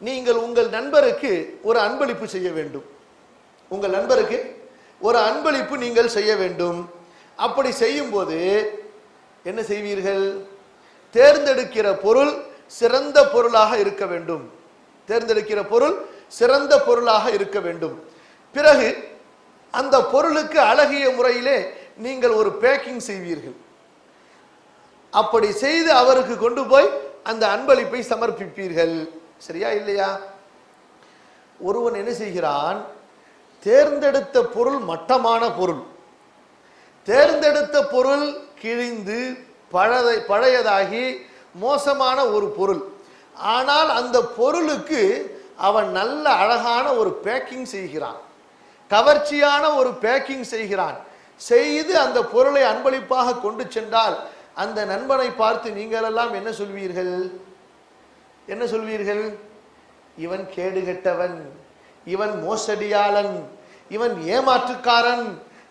நீங்கள் உங்கள் நண்பருக்கு ஒரு அன்பளிப்பு செய்ய வேண்டும். உங்கள் நண்பருக்கு ஒரு அன்பளிப்பு நீங்கள் செய்ய வேண்டும். அப்படி செய்யும்போது என்ன செய்வீர்கள்? தேர்ந்தெடுக்கிற பொருள் சிறந்த பொருளாக இருக்க வேண்டும். தேர்ந்தெடுக்கிற பொருள் சிறந்த பொருளாக இருக்க வேண்டும். பிறகு அந்த பொருளுக்கு அழகிய முறையிலே நீங்கள் ஒரு பேக்கிங் செய்வீர்கள். அப்படி செய்து அவருக்கு கொண்டு போய் அந்த அன்பளிப்பை சமர்ப்பிப்பீர்கள். சரியா இல்லையா? ஒருவன் என்ன செய்கிறான்? தேர்ந்தெடுத்த பொருள் மட்டமான பொருள். தேர்ந்தெடுத்த பொருள் கிழிந்து பழதை பழையதாகி மோசமான ஒரு பொருள். ஆனால் அந்த பொருளுக்கு அவன் நல்ல அழகான ஒரு பேக்கிங் செய்கிறான். கவர்ச்சியான ஒரு பேக்கிங் செய்கிறான். செய்து அந்த பொருளை அன்பளிப்பாக கொண்டு சென்றால் அந்த நண்பனை பார்த்து நீங்கள் எல்லாம் என்ன சொல்வீர்கள்? என்ன சொல்வீர்கள்? இவன் கேடுகெட்டவன் இவன் மோசடியாளன் இவன் ஏமாற்றுக்காரன்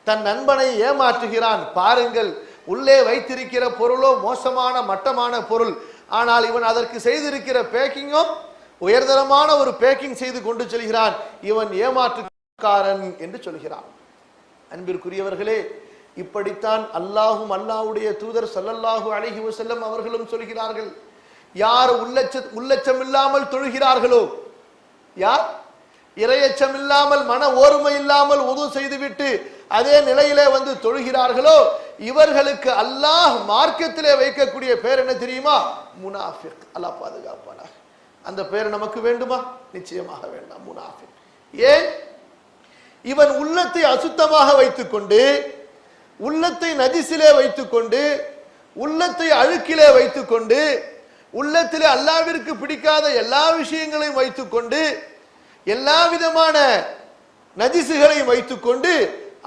தன் நண்பனை ஏமாற்றுகிறான். பாருங்கள் உள்ளே வைத்திருக்கிற பொருளோ மோசமான மட்டமான பொருள். ஆனால் இவன் அதற்கு செய்திருக்கிற பேக்கிங்கோ உயர்தரமான ஒரு பேக்கிங் செய்து கொண்டு செல்கிறான். இவன் ஏமாற்றுக்காரன் என்று சொல்கிறான். அன்பிற்குரியவர்களே இப்படித்தான் அல்லாஹும் அல்லாஹுடைய தூதர் சல்லல்லாஹு அழகி வசல்லம் அவர்களும் சொல்கிறார்கள். யார் உள்ளச்ச உள்ளச்சம் இல்லாமல் தொழுகிறார்களோ? யார்? இரையச்சம் இல்லாமல் மன ஓர்மை இல்லாமல் உது செய்துவிட்டு அதே நிலையிலே வந்து தொழுகிறார்களோ? இவர்களுக்கு அல்லாஹ் மார்க்கத்திலே வைக்கக்கூடிய பேர் என்ன தெரியுமா? முனாஃபிக். அல்லாஹ் பாதுகாப்பானாக. அந்த பேர் நமக்கு வேண்டுமா? நிச்சயமாக வேண்டாம். முனாஃபிக். ஏன்? இவன் உள்ளத்தை அசுத்தமாக வைத்துக்கொண்டு உள்ளத்தை நதிசிலே வைத்துக்கொண்டு உள்ளத்தை அழுக்கிலே வைத்துக்கொண்டு உள்ளத்திலே அல்லாவிற்கு பிடிக்காத எல்லா விஷயங்களையும் வைத்துக்கொண்டு எல்லா விதமான நஜிசுகளையும் வைத்துக்கொண்டு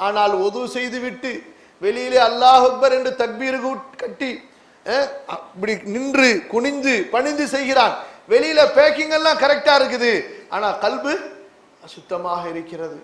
ஆனால் ஒது செய்துவிட்டு வெளியிலே அல்லாஹ் அக்பர் என்று தக்பீர் கட்டி இப்படி அப்படி நின்று குனிந்து பணிந்து செய்கிறான். வெளியில பேக்கிங் எல்லாம் கரெக்டா இருக்குது. ஆனா கல்பு அசுத்தமாக இருக்கிறது.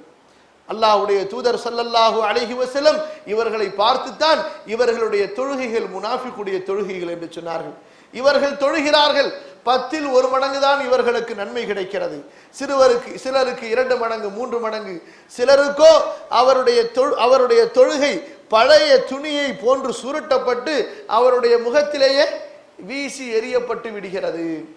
அல்லாஹ்வுடைய தூதர் சல்லல்லாஹு அழகி வசலம் இவர்களை பார்த்துத்தான் இவர்களுடைய தொழுகைகள் முனாஃபிக்குடைய தொழுகைகள் என்று சொன்னார்கள். இவர்கள் தொழுகிறார்கள். பத்தில் ஒரு மடங்கு தான் இவர்களுக்கு நன்மை கிடைக்கிறது. சிறுவருக்கு சிலருக்கு இரண்டு மடங்கு மூன்று மடங்கு. சிலருக்கோ அவருடைய தொழு அவருடைய தொழுகை பழைய துணியை போன்று சுருட்டப்பட்டு அவருடைய முகத்திலேயே வீசி எறியப்பட்டு விடுகிறது.